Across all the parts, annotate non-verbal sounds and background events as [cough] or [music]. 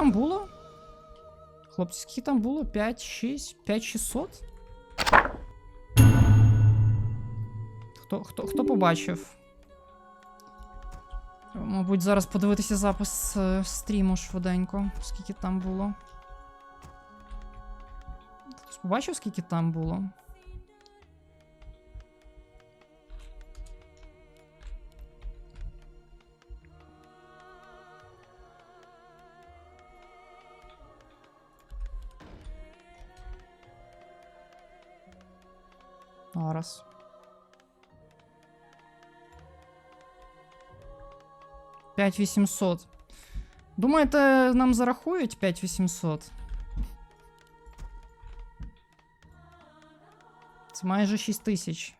Там було? Хлопці, скільки там було? 5, 6, 5 600? Хто, хто, хто побачив? Мабуть, зараз подивитися запис е, стріму швиденько, скільки там було. Хтось побачив, скільки там було? 5800. это нам зарахують 5800? Це майже 6 тисяч.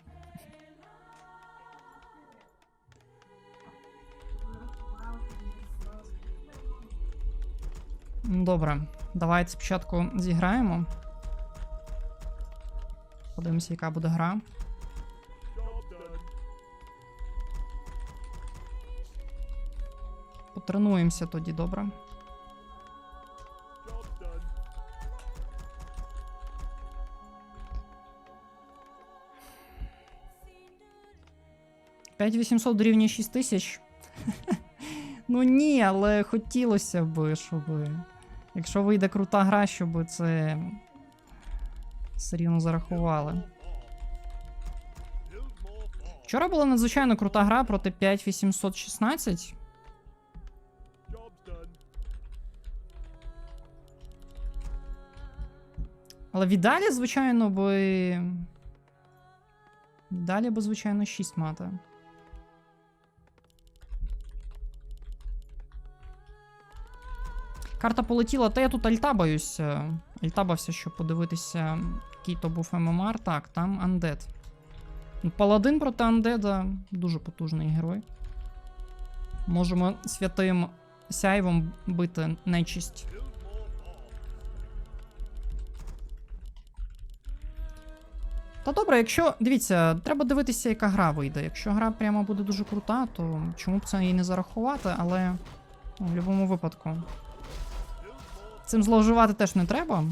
Добре, давайте спочатку зіграємо. Подивимося, яка буде гра. Потренуємося тоді, добре. П'ять 800 дорівнює 6 тисяч. [laughs] ну ні, але хотілося б, щоб. Якщо вийде крута гра, щоб це все рівно зарахували. Вчора була надзвичайно крута гра проти 5816. Але віддалі, звичайно, би. Далі би, звичайно, 6 мати. Карта полетіла, та я тут альтабаюся. Альтабався, щоб подивитися, який то був ММР. Так, там Андед. Ну, Паладин проти Андеда дуже потужний герой. Можемо святим сяйвом бити нечисть. Та добре, якщо. Дивіться, треба дивитися, яка гра вийде. Якщо гра прямо буде дуже крута, то чому б це і не зарахувати, але ну, в будь-якому випадку. Цим зловживати теж не треба.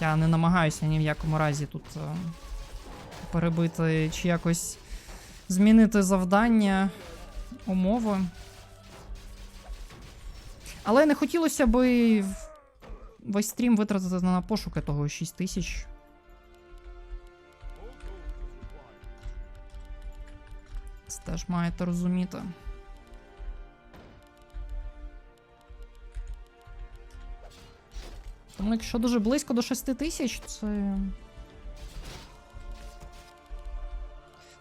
Я не намагаюся ні в якому разі тут е, перебити чи якось змінити завдання, умови. Але не хотілося би весь стрім витратити на пошуки того 6 тисяч. Теж маєте розуміти. Тому якщо дуже близько до 6 тисяч, це.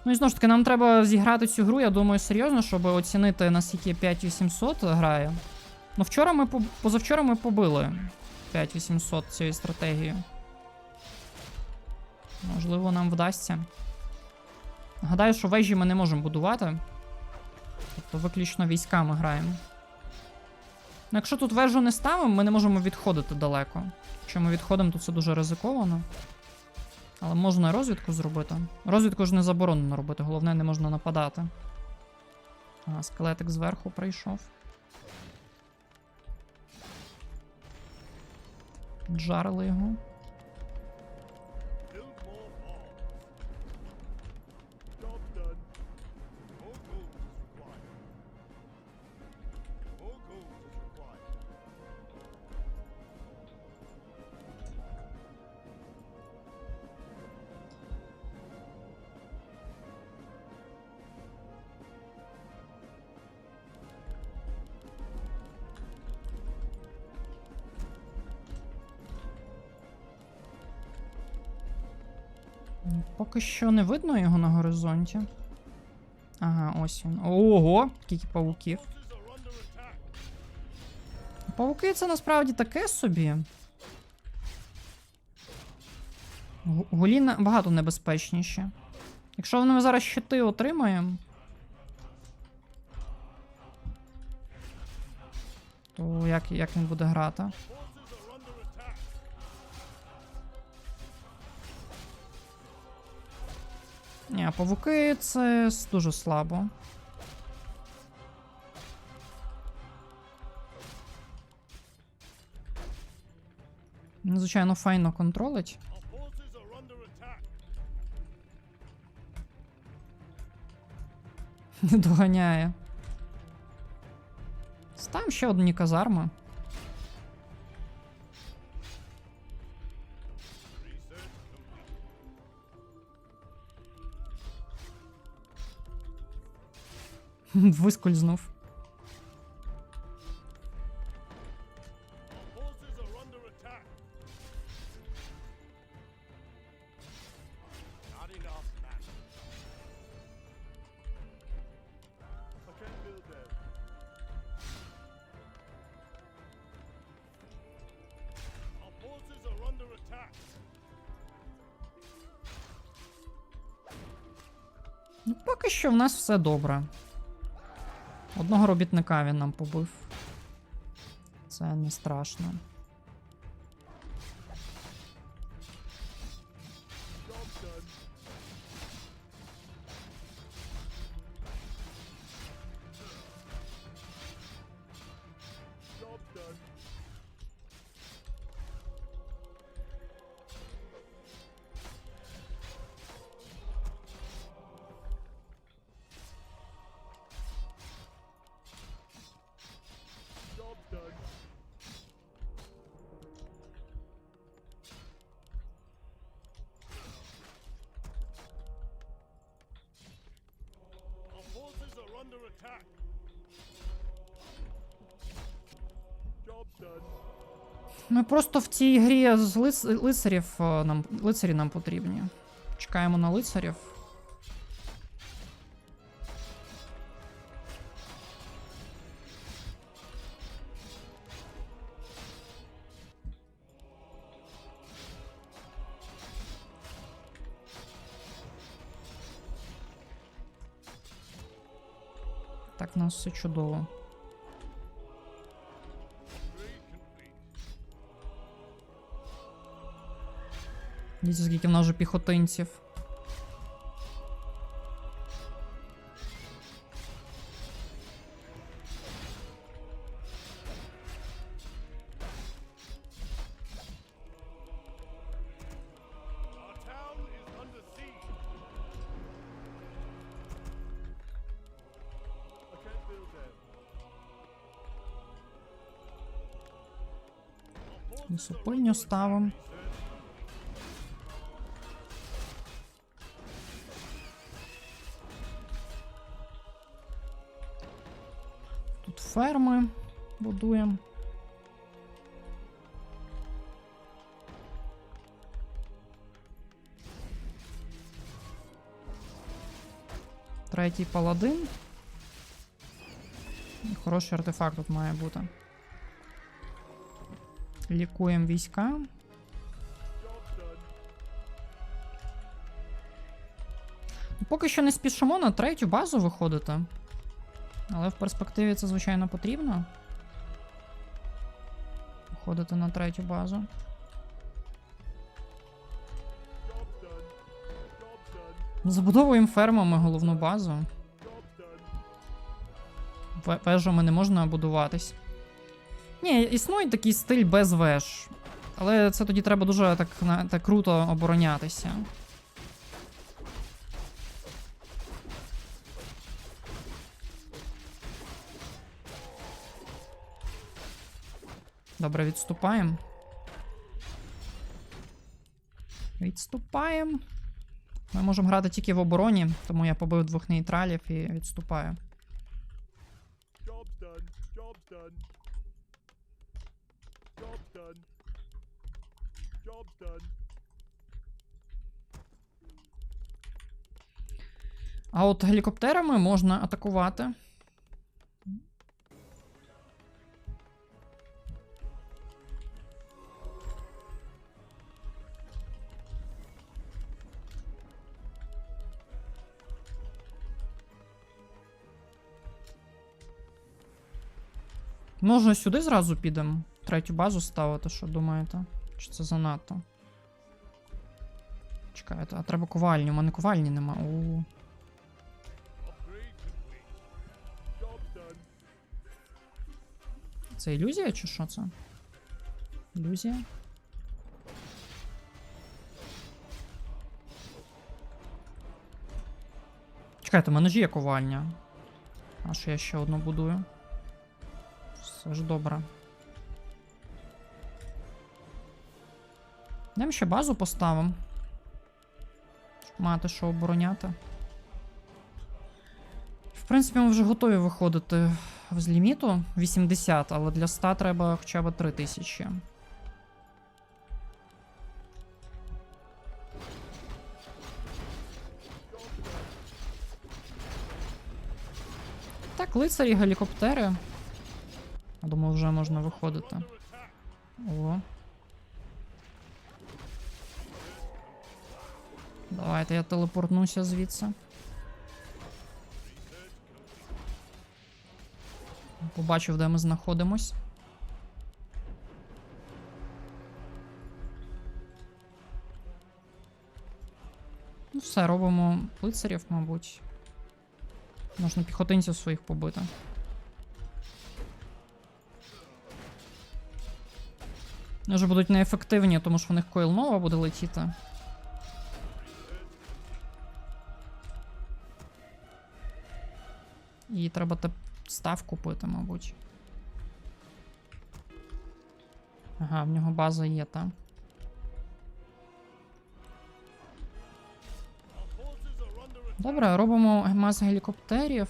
Ну і знову ж таки, нам треба зіграти цю гру, я думаю, серйозно, щоб оцінити, наскільки 5800 грає. Ну, вчора ми позавчора ми побили 5800 цією стратегією. Можливо, нам вдасться. Гадаю, що вежі ми не можемо будувати. Тобто виключно військами граємо. Ну, якщо тут вежу не ставимо, ми не можемо відходити далеко. Якщо ми відходимо, то це дуже ризиковано. Але можна розвідку зробити. Розвідку ж не заборонено робити, головне, не можна нападати. А, скелетик зверху прийшов. Джарили його. Поки що не видно його на горизонті. Ага, ось він. Ого, скільки павуків. Павуки це насправді таке собі. Гулі набагато небезпечніші. Якщо ми зараз щити отримаємо. То як, як він буде грати? Ні, павуки це дуже слабо. Ну, звичайно, файно контролить. Не [laughs] доганяє. Там ще одні казарми. [laughs] attack. Ну, поки що в нас все добре. Одного робітника він нам побив. Це не страшно. Under attack. Job done. Ми просто в цій грі з лиц... лицарів е, нам лицарі нам потрібні. Чекаємо на лицарів. Чудово. Дивіться, скільки в нас вже піхотинців. Under ставимо. Тут ферми будуємо. Третій паладин. Хороший артефакт тут має бути. Лікуємо війська. Поки що не спішимо на третю базу виходити. Але в перспективі це, звичайно, потрібно. Виходити на третю базу. Забудовуємо фермами головну базу. Вежами не можна будуватись. Ні, існує такий стиль без веж. Але це тоді треба дуже так, так круто оборонятися. Добре, відступаємо. Відступаємо. Ми можемо грати тільки в обороні, тому я побив двох нейтралів і відступаю. Job done. Job done. Job done. Job done. А от гелікоптерами можна атакувати. Можна сюди зразу підемо. Третю базу ставити, що думаєте? Чи це занадто? Чекайте, а треба ковальню. У мене ковальні нема. У. Це ілюзія, чи що це? Ілюзія? Чекайте, у мене ж є ковальня. А що я ще одну будую? Все ж добре. Йдемо ще базу поставимо. Щоб мати що обороняти. В принципі, ми вже готові виходити з ліміту 80, але для 100 треба хоча б 3000. Так, лицарі, гелікоптери. Я думаю, вже можна виходити. О. Давайте я телепортнуся звідси. Побачив, де ми знаходимось. Ну, все, робимо лицарів, мабуть. Можна піхотинців своїх побити. Вони вже будуть неефективні, тому що в них койл нова буде летіти. І треба став купити, мабуть. Ага, в нього база є, та. Добре, робимо мас гелікоптерів.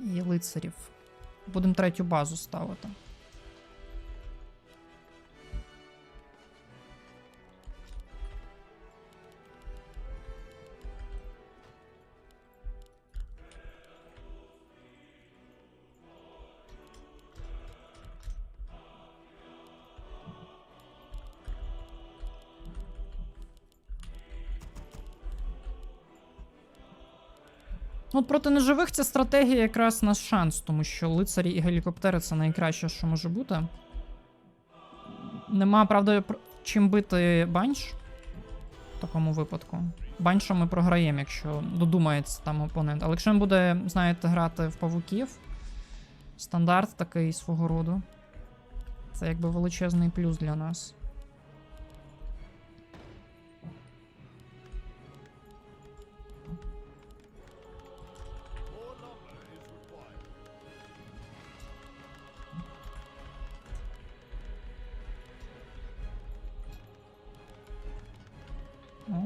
І лицарів. Будемо третю базу ставити. Ну, От проти неживих ця стратегія якраз наш шанс, тому що лицарі і гелікоптери це найкраще, що може бути. Нема, правда, чим бити банш в такому випадку. Банша ми програємо, якщо додумається там опонент. Але якщо він буде, знаєте, грати в павуків, стандарт такий свого роду. Це якби величезний плюс для нас.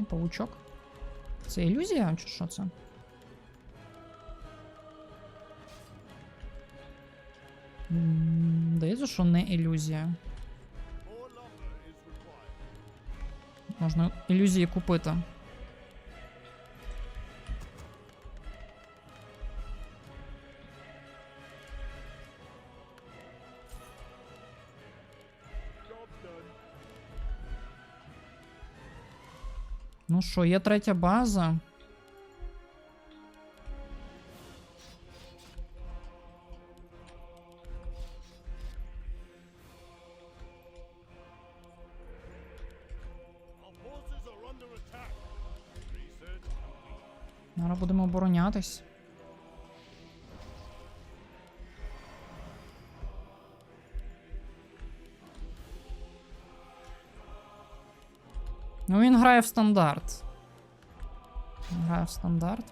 О, павучок. Це ілюзія, чи що це? М, Здається, що не ілюзія. Можна ілюзії купити. Ну що, є третя база. Зараз будемо оборонятись. Ну, він грає в стандарт. Він Грає в стандарт.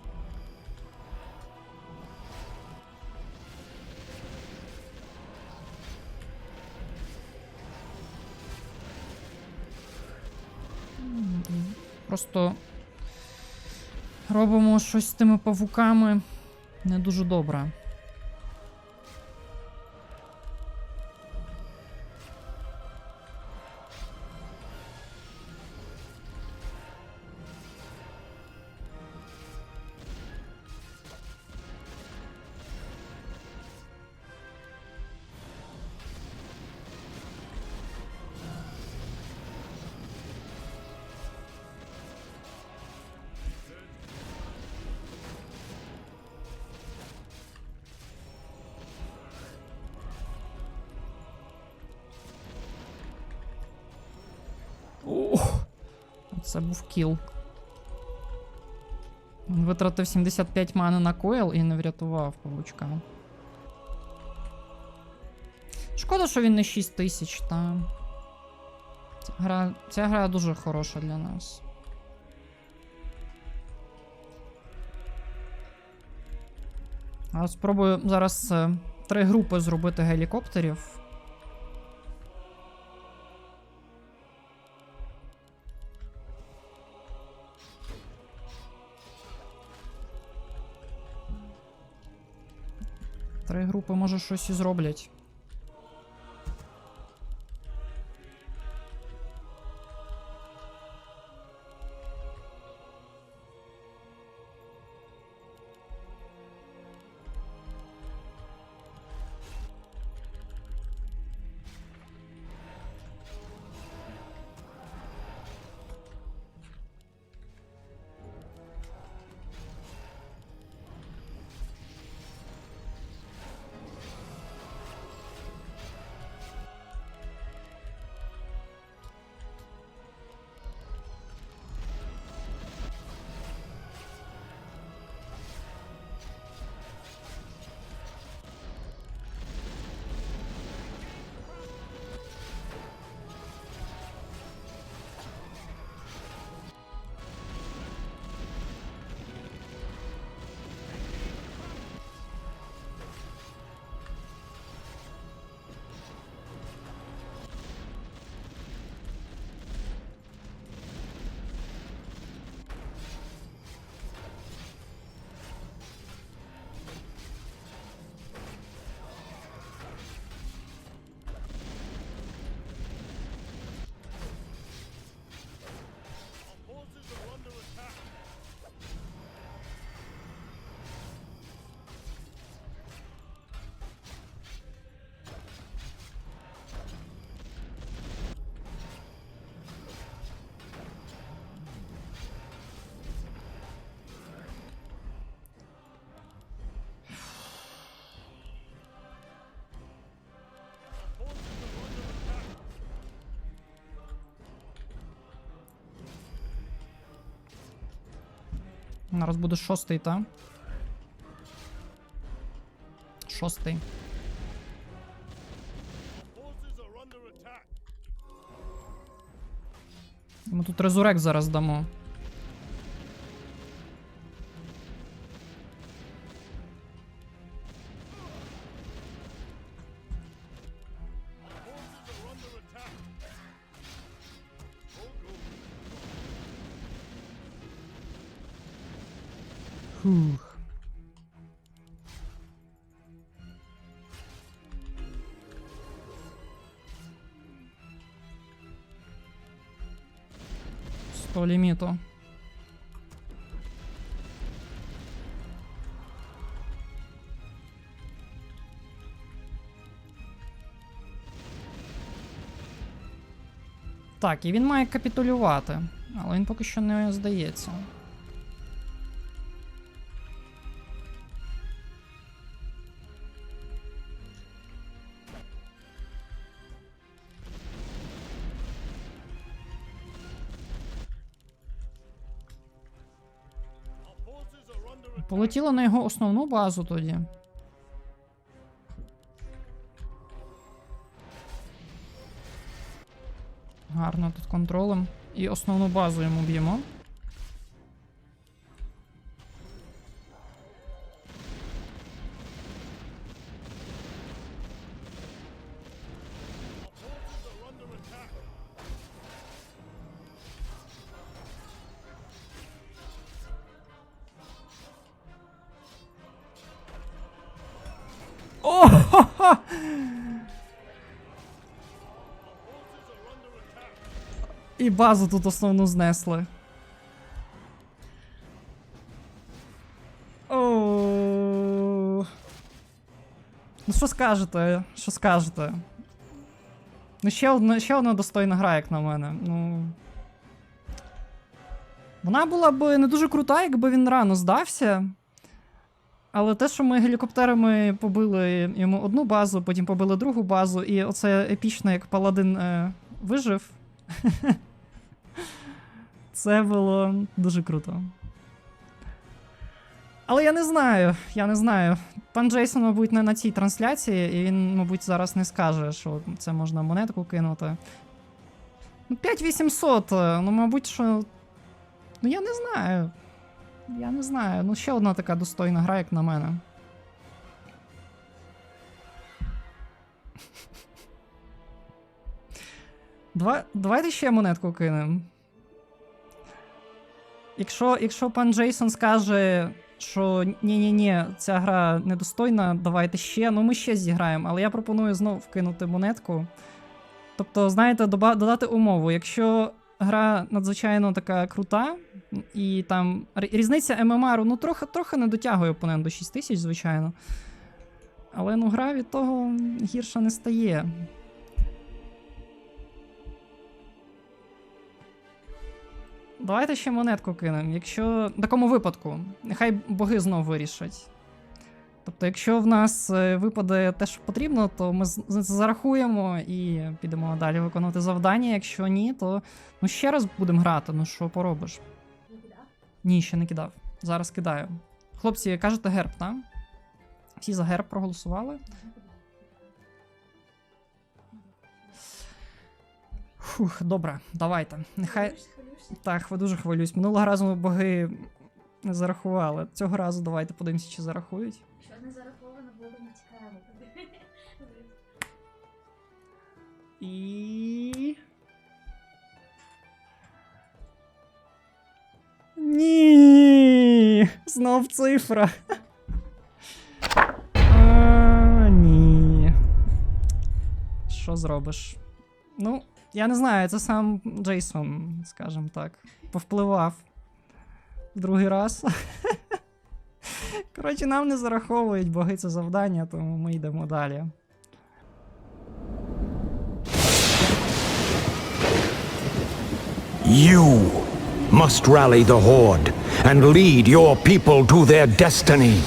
Просто робимо щось з тими павуками не дуже добре. Це був кіл. Він витратив 75 мани на койл і не врятував павучка. Шкода, що він не 6 тисяч, та. Ця гра, ця гра дуже хороша для нас. А спробую зараз е, три групи зробити гелікоптерів. Три групи, може, щось і зроблять. Зараз буде шостий, та? Шостий. Ми тут резурек зараз дамо. Сто ліміту. Так, і він має капітулювати, але він поки що не здається. Полетіло на його основну базу тоді. Гарно тут контролем. І основну базу йому б'ємо. Базу тут основну знесли. О. Ну що скажете? Що скажете? Ну, ще одна, ще одна достойна гра, як на мене. Ну. Вона була б не дуже крута, якби він рано здався. Але те, що ми гелікоптерами побили йому одну базу, потім побили другу базу, і оце епічно, як паладин е, вижив. [laughs] Це було дуже круто. Але я не знаю, я не знаю. Пан Джейсон, мабуть, не на цій трансляції, і він, мабуть, зараз не скаже, що це можна монетку кинути. Ну, 5800, е, ну, мабуть, що. Ну, я не знаю. Я не знаю. Ну, ще одна така достойна гра, як на мене. Два, давайте ще монетку кинемо. Якщо, якщо пан Джейсон скаже, що ні-ні-ні, ця гра недостойна, давайте ще, ну ми ще зіграємо, але я пропоную знов вкинути монетку. Тобто, знаєте, додати умову. Якщо гра надзвичайно така крута, і там різниця ММР, ну трохи, трохи не дотягує опонент до 6 тисяч, звичайно. Але ну гра від того гірша не стає. Давайте ще монетку кинемо. Якщо в такому випадку, нехай боги знов вирішать. Тобто, якщо в нас е, випаде те, що потрібно, то ми з- зарахуємо і підемо далі виконувати завдання. Якщо ні, то ну ще раз будемо грати. Ну що поробиш? Не кидав? Ні, ще не кидав. Зараз кидаю. Хлопці, кажете герб, так? Всі за герб проголосували? Фух, добре, давайте. Нехай. Так, ви дуже хвилююсь. Минулого разу боги не зарахували. Цього разу давайте подивимося, чи зарахують. Що не зараховано, було не цікаво. [laughs] І. Ні. Знов цифра. [laughs] А, ні. Що зробиш? Ну, я не знаю, це сам Джейсон, скажімо так, повпливав другий раз. Коротше, нам не зараховують боги це завдання, тому ми йдемо далі. You must rally the Horde and lead your people to their destiny.